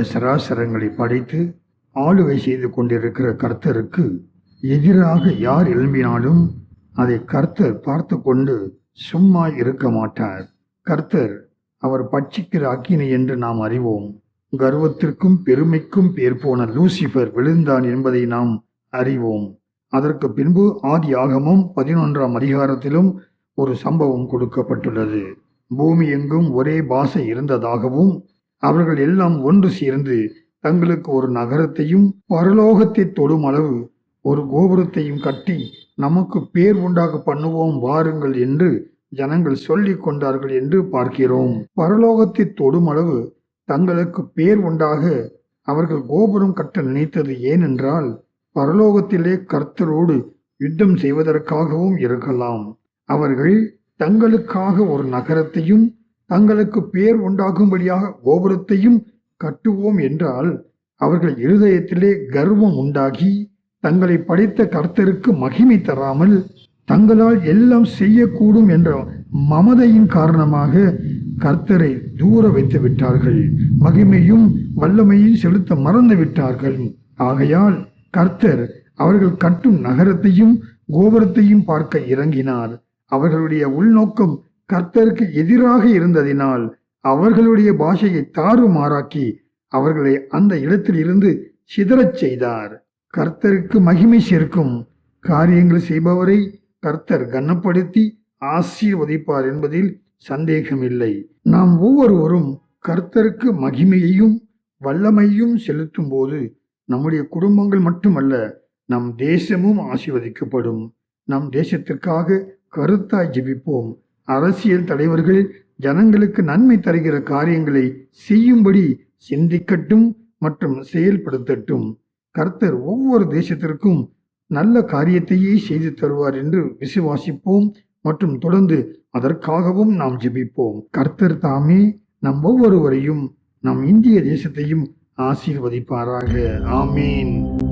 சராசரங்களை படைத்து ஆளுகை செய்து கொண்டிருக்கிற கர்த்தருக்கு எதிராக யார் எழும்பினாலும் அதை கர்த்தர் பார்த்து கொண்டு சும்மா இருக்க மாட்டார். கர்த்தர் அவர் பட்சிக்கிற அக்கினி என்று நாம் அறிவோம். கர்வத்திற்கும் பெருமைக்கும் பேர் போன லூசிபர் விழுந்தான் என்பதை நாம் அறிவோம். அதற்கு பின்பு ஆதி ஆகமும் பதினொன்றாம் அதிகாரத்திலும் ஒரு சம்பவம் கொடுக்கப்பட்டுள்ளது. பூமி எங்கும் ஒரே பாஷை இருந்ததாகவும் அவர்கள் எல்லாம் ஒன்று சேர்ந்து தங்களுக்கு ஒரு நகரத்தையும் பரலோகத்தை தொடும் அளவு ஒரு கோபுரத்தையும் கட்டி நமக்கு பேர் உண்டாக பண்ணுவோம் வாருங்கள் என்று ஜனங்கள் சொல்லிக் கொண்டார்கள் என்று பார்க்கிறோம். பரலோகத்தை தொடும் அளவு தங்களுக்கு பேர் உண்டாக அவர்கள் கோபுரம் கட்ட நினைத்தது ஏனென்றால் பரலோகத்திலே கர்த்தரோடு யுத்தம் செய்வதற்காகவும் இருக்கலாம். அவர்கள் தங்களுக்காக ஒரு நகரத்தையும் தங்களுக்கு பேர் உண்டாகும்படியாக கோபுரத்தையும் கட்டுவோம் என்றால் அவர்கள் இருதயத்திலே கர்வம் உண்டாகி தங்களை படைத்த கர்த்தருக்கு மகிமை தராமல் தங்களால் எல்லாம் செய்யக்கூடும் என்ற மமதையின் காரணமாக கர்த்தரை தூர வைத்து விட்டார்கள். மகிமையும் வல்லமையும் செலுத்த மறந்து விட்டார்கள். ஆகையால் கர்த்தர் அவர்கள் கட்டும் நகரத்தையும் கோபுரத்தையும் பார்க்க இறங்கினார். அவர்களுடைய உள்நோக்கம் கர்த்தருக்கு எதிராக இருந்ததினால் அவர்களுடைய பாஷையை தாறுமாறாக்கி அவர்களை அந்த இடத்தில் இருந்து சிதறச் செய்தார். கர்த்தருக்கு மகிமை சேர்க்கும் காரியங்கள் செய்பவரை கர்த்தர் கனப்படுத்தி ஆசீர்வதிப்பார் என்பதில் சந்தேகமில்லை. நாம் ஒவ்வொருவரும் கர்த்தருக்கு மகிமையையும் வல்லமையும் செலுத்தும் போது நம்முடைய குடும்பங்கள் மட்டுமல்ல நம் தேசமும் ஆசீர்வதிக்கப்படும். நம் தேசத்திற்காக கருத்தாய் ஜெபிப்போம். அரசியல் தலைவர்கள் ஜனங்களுக்கு நன்மை தருகிற காரியங்களை செய்யும்படி சிந்திக்கட்டும் மற்றும் செயல்படுத்தட்டும். கர்த்தர் ஒவ்வொரு தேசத்திற்கும் நல்ல காரியத்தையே செய்து தருவார் என்று விசுவாசிப்போம் மற்றும் தொடர்ந்து அதற்காகவும் நாம் ஜெபிப்போம். கர்த்தர் தாமே நம் ஒவ்வொருவரையும் நம் இந்திய தேசத்தையும் ஆசீர்வதிப்பாராக. ஆமீன்.